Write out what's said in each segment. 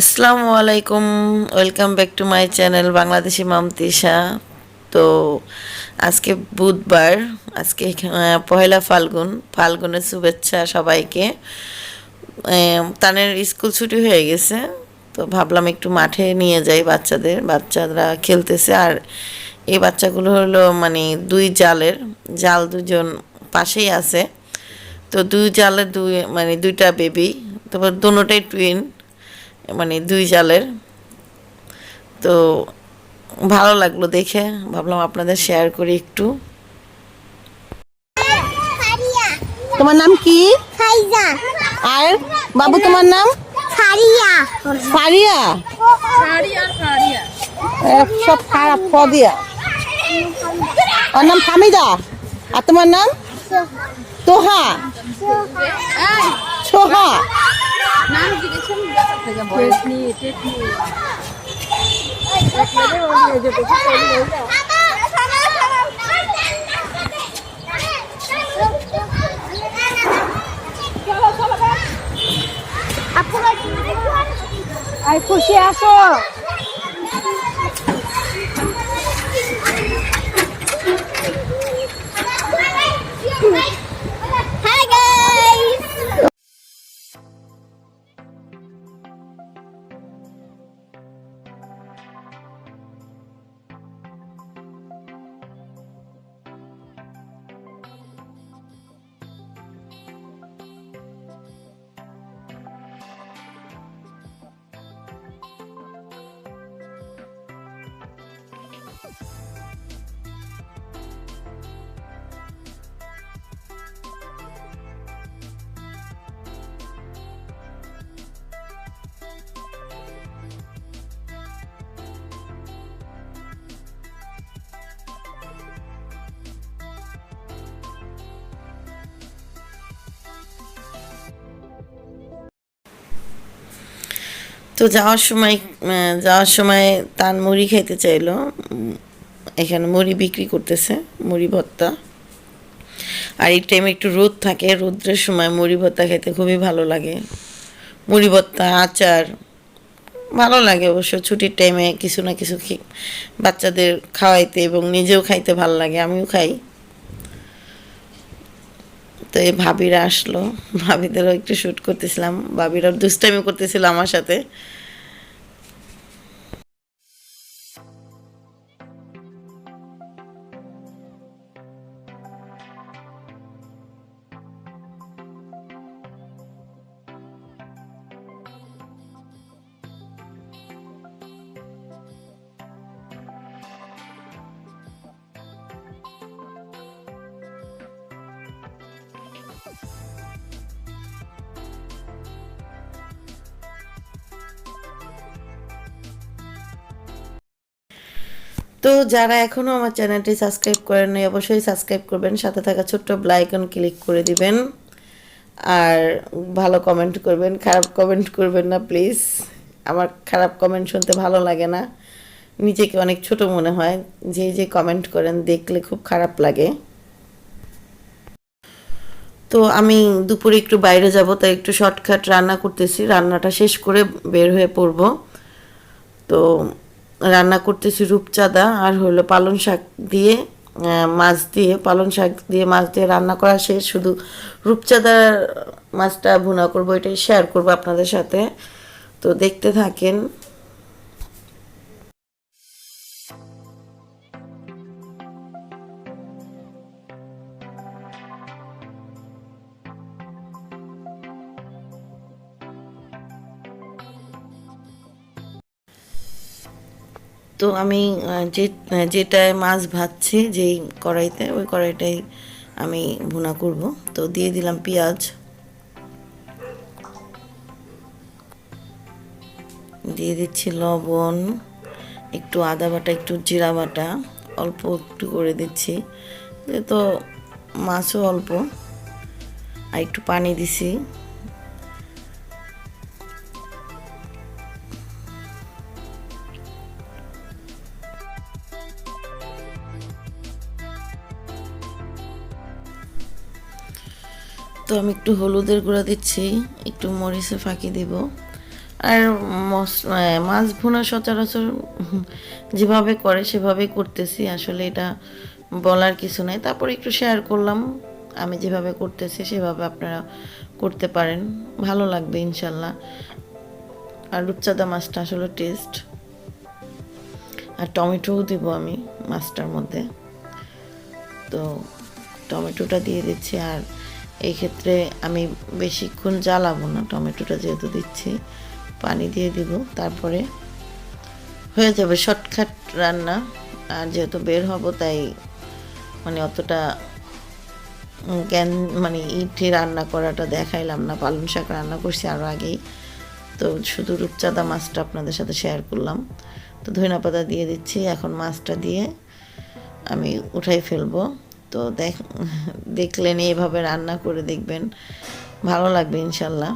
আসসালামু আলাইকুম, welcome back to my channel Bangladeshi Mamtisha তো আজকে বুধবার, আজকে পহেলা ফাল্গুন, ফাল্গুনের শুভেচ্ছা সবাইকে। তানের স্কুল ছুটি হয়ে গেছে, তো ভাবলাম একটু মাঠে নিয়ে যাই বাচ্চাদের, বাচ্চারা খেলতেছে। আর এই বাচ্চাগুলো হলো মানে দুই জালের জাল দুজন পাশেই আছে। তো দুই জালের দুই মানে দুইটা বেবি তারপর দুটোটাই টুইন মানে দুই জালের। তো ভালো লাগল দেখে ভাবলাম আপনাদের শেয়ার করি একটু। তোমার নাম কি? ফাইজা। আর বাবু তোমার নাম? ফারিয়া। ফারিয়া? সব খারাপ ফদিয়া। ওর নাম ফামিদা। আর তোমার নাম? তোহা। সোহা আই খুশি আসো Woo! তো যাওয়ার সময় যাওয়ার সময় তার মুড়ি খেতে চাইলো। এখানে মুড়ি বিক্রি করতেছে, মুড়ি ভর্তা। আর এই টাইমে একটু রোদ থাকে, রোদ্রের সময় মুড়ি ভর্তা খেতে খুবই ভালো লাগে। মুড়ি ভর্তা, আচার, ভালো লাগে অবশ্য। ছুটির টাইমে কিছু না কিছু বাচ্চাদের খাওয়াইতে এবং নিজেও খাইতে ভালো লাগে, আমিও খাই। তো এই ভাবিরা আসলো। ভাবিদেরও একটু শ্যুট করতেছিলাম। ভাবিরাও দুষ্টামি করতেছিল আমার সাথে। তো যারা এখনও আমার চ্যানেলটি সাবস্ক্রাইব করেন নাই, অবশ্যই সাবস্ক্রাইব করবেন। সাথে থাকা ছোট্ট ব্লাইকন ক্লিক করে দিবেন। আর ভালো কমেন্ট করবেন, খারাপ কমেন্ট করবেন না প্লিজ আমার খারাপ কমেন্ট শুনতে ভালো লাগে না। নিজেকে অনেক ছোট মনে হয়। যে যে কমেন্ট করেন, দেখলে খুব খারাপ লাগে। তো আমি দুপুরে একটু বাইরে যাব, তাই একটু শর্টকাট রান্না করতেছি। রান্নাটা শেষ করে বের হয়ে পড়ব। তো রান্না করতেছি রূপচাঁদা আর হলো পালং শাক দিয়ে মাছ দিয়ে। পালং শাক দিয়ে মাছ দিয়ে রান্না করা শেষ। শুধু রূপচাঁদার মাছটা ভুনা করব, এটাই শেয়ার করব আপনাদের সাথে। তো দেখতে থাকেন। তো আমি যে যেটায় মাছ ভাজছি, যেই কড়াইতে, ওই কড়াইটাই আমি ভুনা করব। তো দিয়ে দিলাম পেঁয়াজ। দিয়ে দিচ্ছি লবণ, একটু আদা বাটা, একটু জিরা বাটা, অল্প একটু করে দিচ্ছি। তো মাছও অল্প, আর একটু পানি দিছি। তো আমি একটু হলুদের গুঁড়া দিচ্ছি, একটু মরিচে ফাঁকি দিব। আর মাছ ভুনা সচরাচর যেভাবে করে সেভাবেই করতেছি, আসলে এটা বলার কিছু নাই। তারপর একটু শেয়ার করলাম, আমি যেভাবে করতেছি সেভাবে আপনারা করতে পারেন, ভালো লাগবে ইনশাল্লাহ। আর রূপচাঁদা মাছটা আসলে টেস্ট আর টমেটোও দেবো আমি মাছটার মধ্যে। তো টমেটোটা দিয়ে দিচ্ছি আর এই ক্ষেত্রে আমি বেশিক্ষণ জ্বালাবো না, টমেটোটা যেহেতু দিচ্ছি, পানি দিয়ে দিব, তারপরে হয়ে যাবে শর্টকাট রান্না। আর যেহেতু বের হব, তাই মানে অতটা জ্ঞান মানে ইটে রান্না করাটা দেখাইলাম না, পালং শাক রান্না করছি আরও আগেই। তো শুধু রূপচাঁদা মাছটা আপনাদের সাথে শেয়ার করলাম। তো ধনিয়া পাতা দিয়ে দিচ্ছি, এখন মাছটা দিয়ে আমি উঠাই ফেলব। তো দেখ দেখলেন এইভাবে রান্না করে দেখবেন। ভালো লাগবে ইনশাল্লাহ।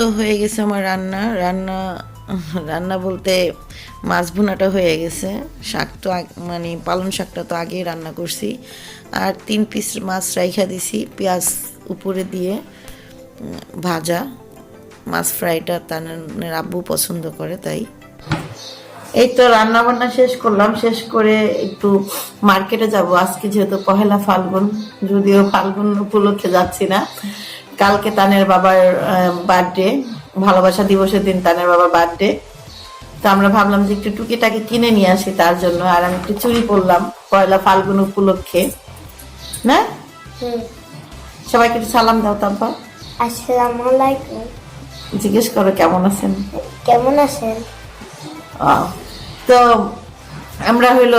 তো হয়ে গেছে আমার রান্না। রান্না রান্না বলতে মাছ ভুনাটা হয়ে গেছে। শাক তো মানে পালং শাকটা তো আগেই রান্না করছি। আর তিন পিস মাছ রাইখা দিছি পেঁয়াজ উপরে দিয়ে ভাজা। মাছ ফ্রাইটা তার আব্বু পছন্দ করে তাই। এই তো রান্না বান্না শেষ করলাম। শেষ করে একটু মার্কেটে যাব। আজকে যেহেতু পহেলা ফাল্গুন, যদিও ফাল্গুন উপলক্ষে যাচ্ছি না। কালকে তানের বাবার বার্থডে ভালোবাসা দিবসের দিন তানের বাবার বার্থডে তো আমরা ভাবলাম যে একটু টুকিটাকি কিনে নিয়ে আসি তার জন্য। আর আমি একটু চুরি করলাম পয়লা ফাল্গুন উপলক্ষে। না? সবাইকে একটু সালাম দাও আসসালামু আলাইকুম জিজ্ঞেস করো কেমন আছেন? কেমন আছেন? তো আমরা হইল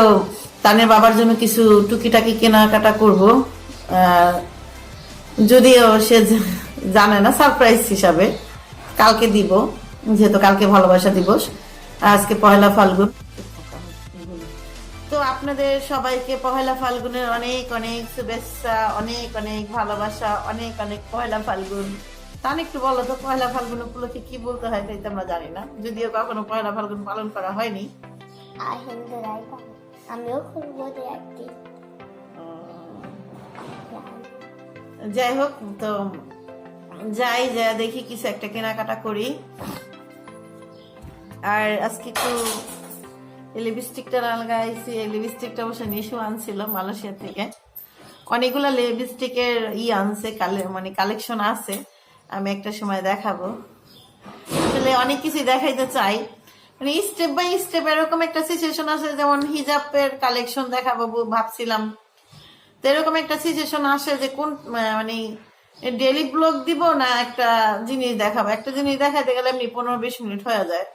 তানের বাবার জন্য কিছু টুকিটাকি কেনাকাটা করব। আহ, যদিও সে জানে না সারপ্রাইজ হিসাবে। কালকে দিব, যেহেতু কালকে ভালোবাসা দিবস আজকে পয়লা ফাল্গুন। তো আপনাদের সবাইকে পহেলা ফাল্গুনের অনেক অনেক শুভেচ্ছা, অনেক অনেক ভালোবাসা, অনেক অনেক পহেলা ফাল্গুন। তাহলে একটু বলো তো পয়লা ফাল্গুন উপলক্ষে কি বলতে হয় তাই তো আমরা জানি না। যদিও কখনো পয়লা ফাল্গুন পালন করা হয়নি। আমিও খুলবো যাই হোক, তো যাই, যা দেখি কিছু একটা কেনাকাটা করি। আর আজকে একটু লিপস্টিকটা লাগাইছি। এই লিপস্টিকটা অবশ্য নিশু আনছিল মালয়েশিয়া থেকে। অনেকগুলো লিপস্টিকের ই আনছে, কালে মানে কালেকশন আছে। আমি একটা সময় দেখাবো। আসলে অনেক কিছুই দেখাইতে চাই। মানে স্টেপ বাই স্টেপ এরকম একটা সিচুয়েশন আছে, যেমন হিজাবের কালেকশন দেখাবো ভাবছিলাম। তো এরকম একটা সিচুয়েশন আসে যে কোন মানে ডেলি ব্লগ দিব না একটা জিনিস দেখাবো? একটা জিনিস দেখাতে গেলে এমনি পনেরো বিশ মিনিট হয়ে যায়।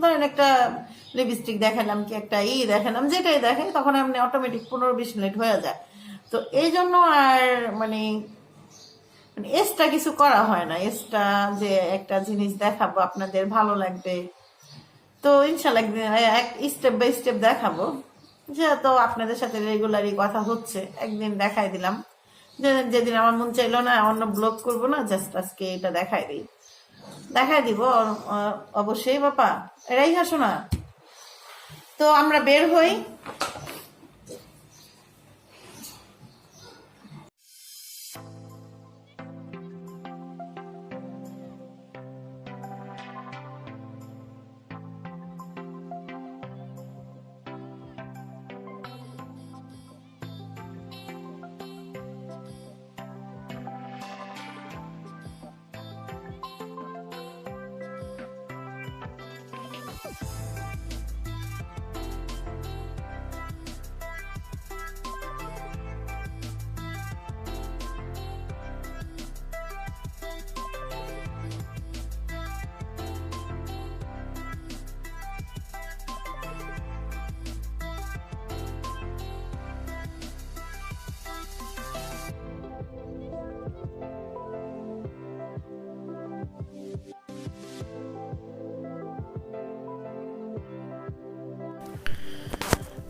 ধরেন একটা লিপস্টিক দেখালাম কি একটা ই দেখালাম যেটাই দেখাই, তখন এমনি অটোমেটিক পনেরো বিশ মিনিট হয়ে যায়। তো এই জন্য আর মানে মানে এসটা কিছু করা হয় না। এসটা যে একটা জিনিস দেখাবো, আপনাদের ভালো লাগবে। তো ইনশাল্লাহ এক স্টেপ বাই স্টেপ দেখাবো। যেহেতু আপনাদের সাথে রেগুলারই কথা হচ্ছে, একদিন দেখাই দিলাম। যে যেদিন আমার মন চাইলো না, অন্য ব্লগ করব না জাস্ট আজকে এটা দেখাই দিই। দেখাই দিব অবশ্যই বাপা এরাই হাসো না তো আমরা বের হই।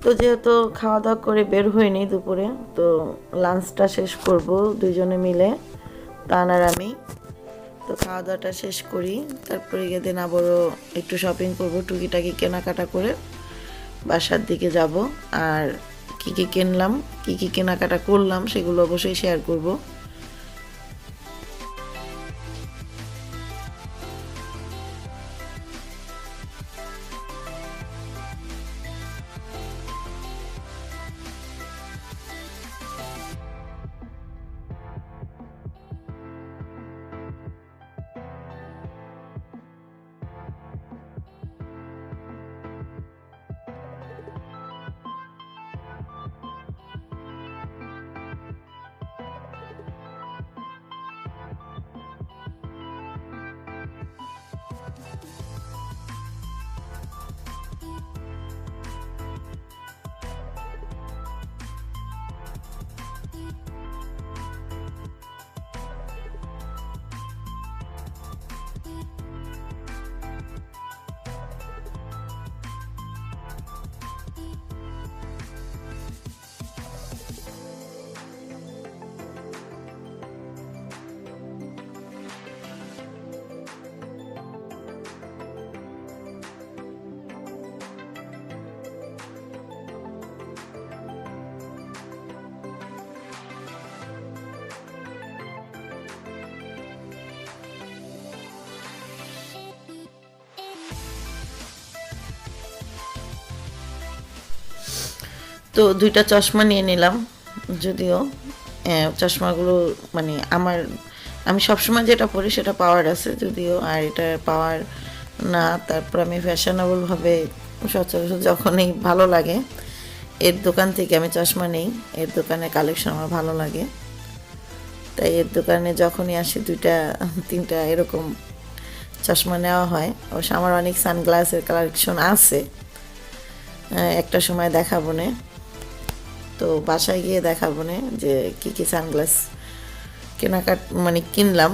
তো যেহেতু খাওয়া দাওয়া করে বের হয়নি দুপুরে, তো লাঞ্চটা শেষ করব দুজনে মিলে, তান আর আমি। তো খাওয়া দাওয়াটা শেষ করি, তারপরে গিয়ে দিন আবারও একটু শপিং করব, টুকিটাকি কেনাকাটা করে বাসার দিকে যাব। আর কি কি কিনলাম, কি কি কেনাকাটা করলাম, সেগুলো অবশ্যই শেয়ার করব। তো দুইটা চশমা নিয়ে নিলাম, যদিও চশমাগুলো মানে আমার, আমি সবসময় যেটা পরি সেটা পাওয়ার আছে যদিও, আর এটা পাওয়ার না, তারপর আমি ফ্যাশনেবলভাবে সচরাচর যখনই ভালো লাগে, এর দোকান থেকে আমি চশমা নেই, এর দোকানের কালেকশন আমার ভালো লাগে, তাই এর দোকানে যখনই আসি দুইটা, তিনটা এরকম চশমা নেওয়া হয়, অবশ্য আমার অনেক সানগ্লাসের কালেকশন আছে একটা সময় দেখাবো নে। তো বাসায় গিয়ে দেখাবো না যে কী কী সানগ্লাস কেনাকাট মানে কিনলাম।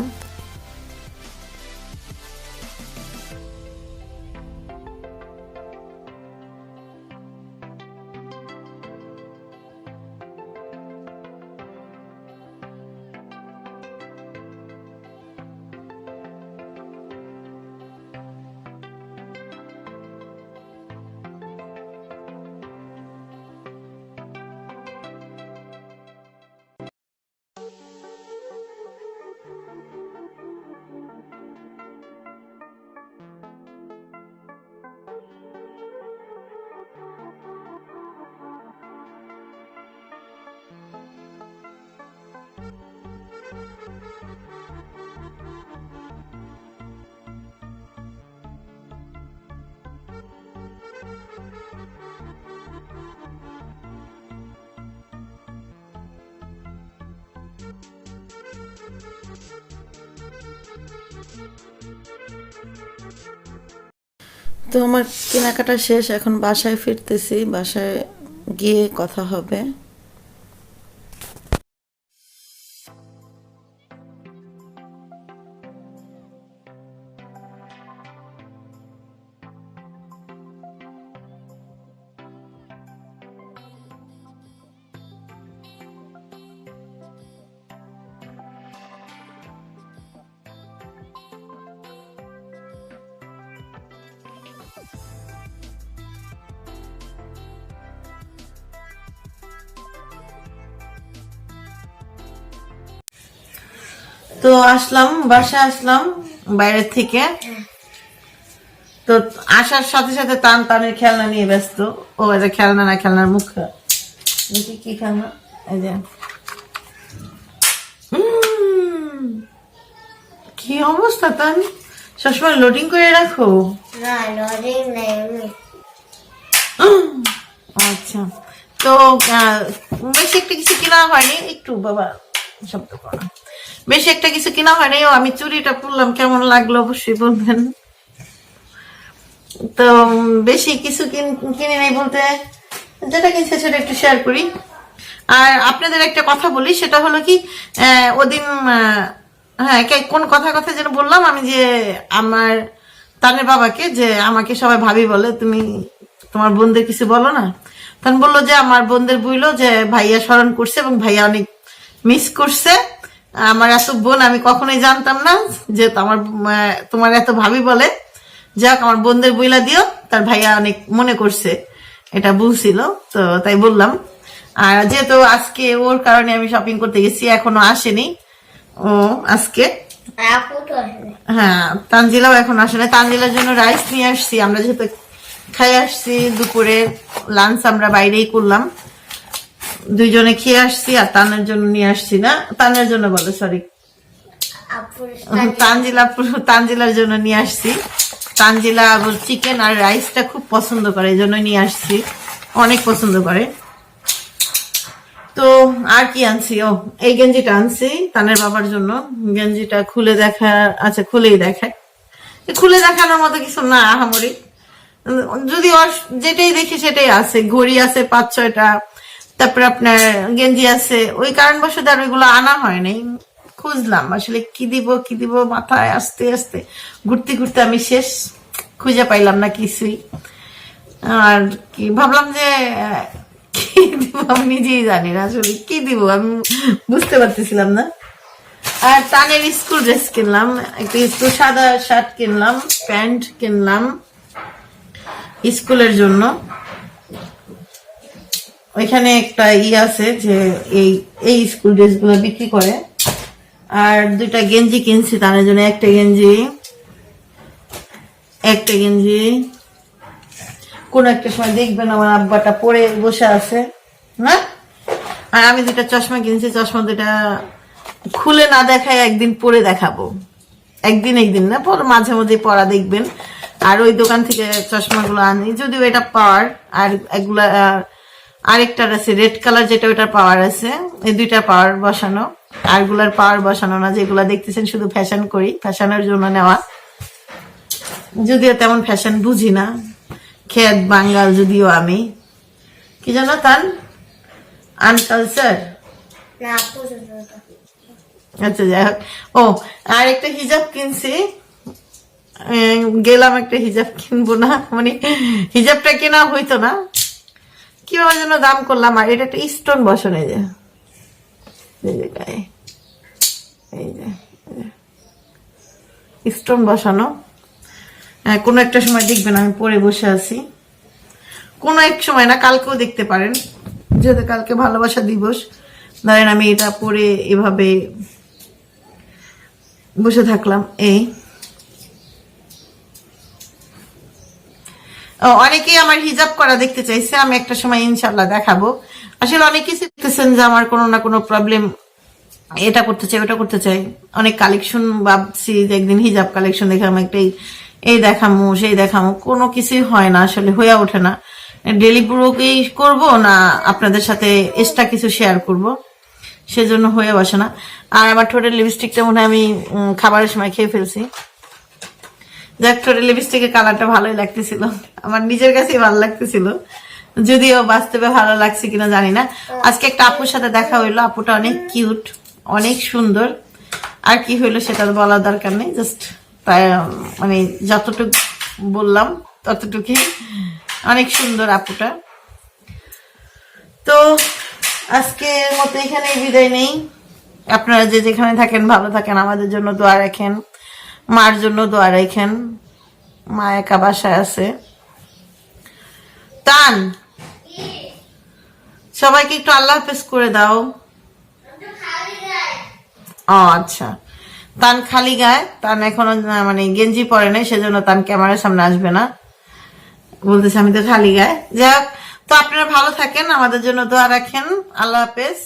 তো আমার কেনাকাটা শেষ এখন বাসায় ফিরতেছি বাসায় গিয়ে কথা হবে। তো আসলাম বাসায় আসলাম বাইরের থেকে। তো আসার সাথে সাথে টান টানের খেলনা নিয়ে ব্যস্ত। ও এই যে খেলনা না খেলনার মুখ। দেখি কি খেলনা। এই যে। কি অবস্থা তান? সবসময় লোডিং করে রাখো। আচ্ছা। তো বেশি একটা কিছু কেনা হয়নি। একটু বাবা শব্দ করো। বেশি একটা কিছু কেনা হয়নি ও, আমি চুরিটা পরলাম কেমন লাগল অবশ্যই বলবেন। তো বেশি কিছু কিন- নেই বলতে যেটা কিনছে সেটা একটু শেয়ার করি। আর আপনাদের একটা কথা বলি, সেটা হলো কি ওদিন হ্যাঁ কোন কথা কথা যেন বললাম, আমি যে আমার তানের বাবাকে, যে আমাকে সবাই ভাবি বলে, তুমি তোমার বোনদের কিছু বলো না। তখন বলল যে, আমার বোনদের বইলো যে, ভাইয়া স্মরণ করছে এবং ভাইয়া অনেক মিস করছে। আমার এত বোন আমি কখনোই জানতাম না যে আমার তোমার এত ভাবি বলে। যাক আমার বোনদের বইলা দিও তার ভাইয়া অনেক মনে করছে এটা বলছিল তো তাই বললাম। আর যেহেতু আজকে ওর কারণে আমি শপিং করতে গেছি এখনও আসেনি ও আজকে। হ্যাঁ তানজিলাও এখন আসে না তানজিলার জন্য রাইস নিয়ে আসছি আমরা যেহেতু খাই আসছি দুপুরে লাঞ্চ আমরা বাইরেই করলাম। দুইজনে খেয়ে আসছি আর তানের জন্য নিয়ে আসছি না। তানের জন্য বলো সরি তানজিলা তানজিলার জন্য নিয়ে আসছি। তানজিলা চিকেন আর রাইসটা খুব পছন্দ করে, এই জন্য নিয়ে আসছি। অনেক পছন্দ করে। তো আর কি আনছি? ও, এই গেঞ্জিটা আনছি তানের বাবার জন্য। গেঞ্জিটা খুলে দেখা আচ্ছা খুলেই দেখায়। খুলে দেখানোর মতো কিছু না, আহামরি। যদি যেটাই দেখি সেটাই আছে, ঘড়ি আছে পাঁচ ছয়টা। তারপরে আপনার গেঞ্জি আছে, ওই কারণবশত আর ওইগুলো আনা হয় নাই। খুঁজলাম, আসলে কি দিব কি দিব, মাথায় আসতে আসতে ঘুরতে ঘুরতে আমি শেষ খুঁজে পাইলাম না কিছুই। আর কি, ভাবলাম যে, কি দিব আমি নিজেই জানি না আসলে, কি দিব আমি বুঝতে পারতেছিলাম না। আর তানের স্কুল ড্রেস কিনলাম, একটা স্কুল সাদা শার্ট কিনলাম, প্যান্ট কিনলাম স্কুলের জন্য। ওইখানে একটা ই আছে যে এই এই স্কুল ড্রেসগুলো বিক্রি করে। আর দুইটা গেঞ্জি কিনছি তাদের জন্য, একটা গেঞ্জি একটা গেঞ্জি। কোন একটা সময় দেখবেন আমার আব্বাটা পরে বসে আছে, না? আর আমি দুটা চশমা কিনছি, চশমা দুটা খুলে না দেখায় একদিন পরে দেখাবো। একদিন একদিন না, পর মাঝে মধ্যে পরা দেখবেন। আর ওই দোকান থেকে চশমাগুলো আনি, যদিও এটা পাওয়ার, আর এগুলা আরেকটার আছে রেড কালার যেটা ওটার পাওয়ার আছে। এই দুইটা পাওয়ার বসানো। আরগুলার পাওয়ার বসানো না, যেগুলা দেখতেছেন শুধু ফ্যাশন করি, ফ্যাশনের জন্য নেওয়া। যদিও তেমন ফ্যাশন বুঝি না। খেত বাঙ্গাল যদিও আমি। কি জানো তান আনকালচার আচ্ছা যাই হোক। ও আর একটা হিজাব কিনছি গেলাম একটা হিজাব কিনবো না। মানে হিজাবটা কেনা হইতো না। কীভাবে যেন দাম করলাম আর এটা একটা স্টোন বসানো এই যে। গায়ে। এই যে স্টোন বসানো। হ্যাঁ, কোনো একটা সময় দেখবেন আমি পরে বসে আছি। কোনো এক সময় না কালকেও দেখতে পারেন। যেহেতু কালকে ভালোবাসা দিবস ধরেন আমি এটা পরে এভাবে বসে থাকলাম এই। অনেকেই আমার হিজাব করা দেখতে চাইছে, আমি একটা সময় ইনশাল্লাহ দেখাবো। আসলে অনেকেই দেখতেছেন যে আমার কোনো না কোনো প্রবলেম এটা করতে চাই, ওটা করতে চাই। অনেক কালেকশন ভাবছি যে একদিন হিজাব কালেকশন দেখাম একটাই এই দেখামো, সেই দেখামো। কোনো কিছুই হয় না, আসলে হয়ে ওঠে না। ডেলি ব্লগেই করব না আপনাদের সাথে এক্সট্রা কিছু শেয়ার করব? সেজন্য হয়ে বসে না। আর আমার ঠোঁটের লিপস্টিকটা মনে হয় আমি খাবারের সময় খেয়ে ফেলছি। যাক, ঠোঁটের লিপস্টিকের কালারটা ভালোই লাগতেছিল। আমার নিজের কাছেই ভালো লাগতেছিল। যদিও বাস্তবে ভালো লাগছে কিনা জানি না। আজকে একটা আপুর সাথে দেখা হইল। আপুটা অনেক কিউট অনেক সুন্দর। আর কি হইল সেটা বলার দরকার নেই। জাস্ট মানে যতটুকু বললাম, ততটুকুই। অনেক সুন্দর আপুটা। তো, আজকের মতো এখানেই বিদায় নেই। আপনারা যে যেখানে থাকেন, ভালো থাকেন। আমাদের জন্য দোয়া রাখেন। মার জন্য দোয়া রাখেন মা একা বাসায় আছে। তান, সবাইকে একটু আল্লাহ হাফেজ করে দাও। ও আচ্ছা। তান খালি গায়ে। তান এখনও মানে গেঞ্জি পরে নাই, সেজন্য তান ক্যামেরার সামনে আসবে না। বলতেছে আমি তো খালি গায়ে। যাই হোক, তো আপনারা ভালো থাকেন, আমাদের জন্য দোয়া রাখেন। আল্লাহ হাফেজ।